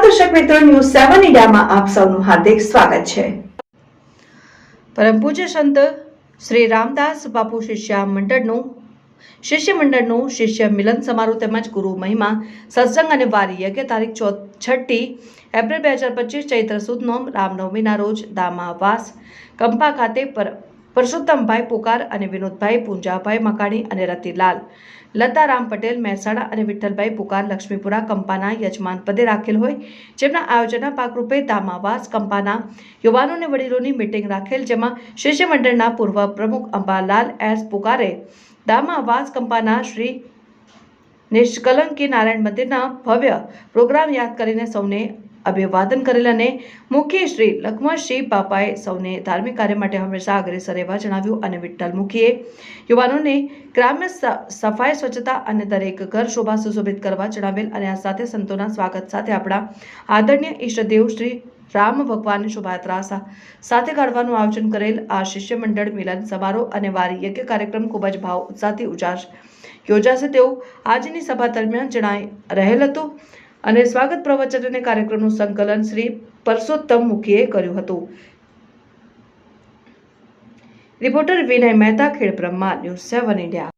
મિત્રો ન્યૂઝ સેવન ઇન્ડિયામાં આપ સૌનું હાર્દિક સ્વાગત છે. પરમ પૂજ્ય સંત શ્રી રામદાસ બાપુ શિષ્ય મંડળનું શિષ્ય મંડળનું શિષ્ય મિલન સમારોહ તેમજ ગુરુ મહિમા, સત્સંગ અને વારી યજ્ઞ તારીખ ચો છઠ્ઠી એપ્રિલ બે હજાર પચીસ ચૈત્ર સુદ નોમ રામનવમીના રોજ દામાવાસ, કંપા ખાતે પર પરસોત્તમભાઈ પોકાર અને વિનોદભાઈ પૂંજાભાઈ મકાણી અને રતિલાલ, લતારામ પટેલ મહેસાણા અને વિઠ્ઠલભાઈ પુકાર લક્ષ્મીપુરા કંપાના યજમાન પદે રાખેલ હોય. જેમના આયોજનના ભાગરૂપે ધામાવાસ કંપાના યુવાનો અને વડીલોની મિટિંગ રાખેલ, જેમાં શિષ્ય મંડળના પૂર્વ પ્રમુખ અંબાલાલ એસ પુકારે ધામાવાસ કંપાના શ્રી નિષ્કલંકી નારાયણ મંદિરના ભવ્ય પ્રોગ્રામ યાદ કરીને સૌને અભિવાદન કરેલ અને મુખ્ય શ્રી લક્ષ્મણસિંહ બાપાએ સૌને ધાર્મિક કાર્ય માટે હંમેશા અગ્રેસર રહેવા જણાવ્યું અને વિઠ્ઠલ મુખીએ યુવાનોને ગ્રામ્ય સફાઈ, સ્વચ્છતા અને દરેક ઘર શોભા સુશોભિત કરવા જણાવેલ અને આ સાથે સંતોના સ્વાગત સાથે આપણા આદરણીય ઈષ્ટદેવ શ્રી રામ ભગવાનની શોભાયાત્રા સાથે કાઢવાનું આયોજન કરેલ આ શિષ્ય મંડળ મિલન સમારોહ અને વારી યજ્ઞ કાર્યક્રમ ખૂબ જ ભાવ, ઉત્સાહથી ઉજાશ યોજાશે તેવું આજની સભા દરમિયાન જણાઈ રહેલ હતું. અને સ્વાગત પ્રવચન અને કાર્યક્રમનું સંકલન શ્રી પરસોત્તમ મુખીએ કર્યું હતું. રિપોર્ટર વિનય મહેતા ખેડ બ્રહ્મા ન્યૂઝ સેવન ઇન્ડિયા.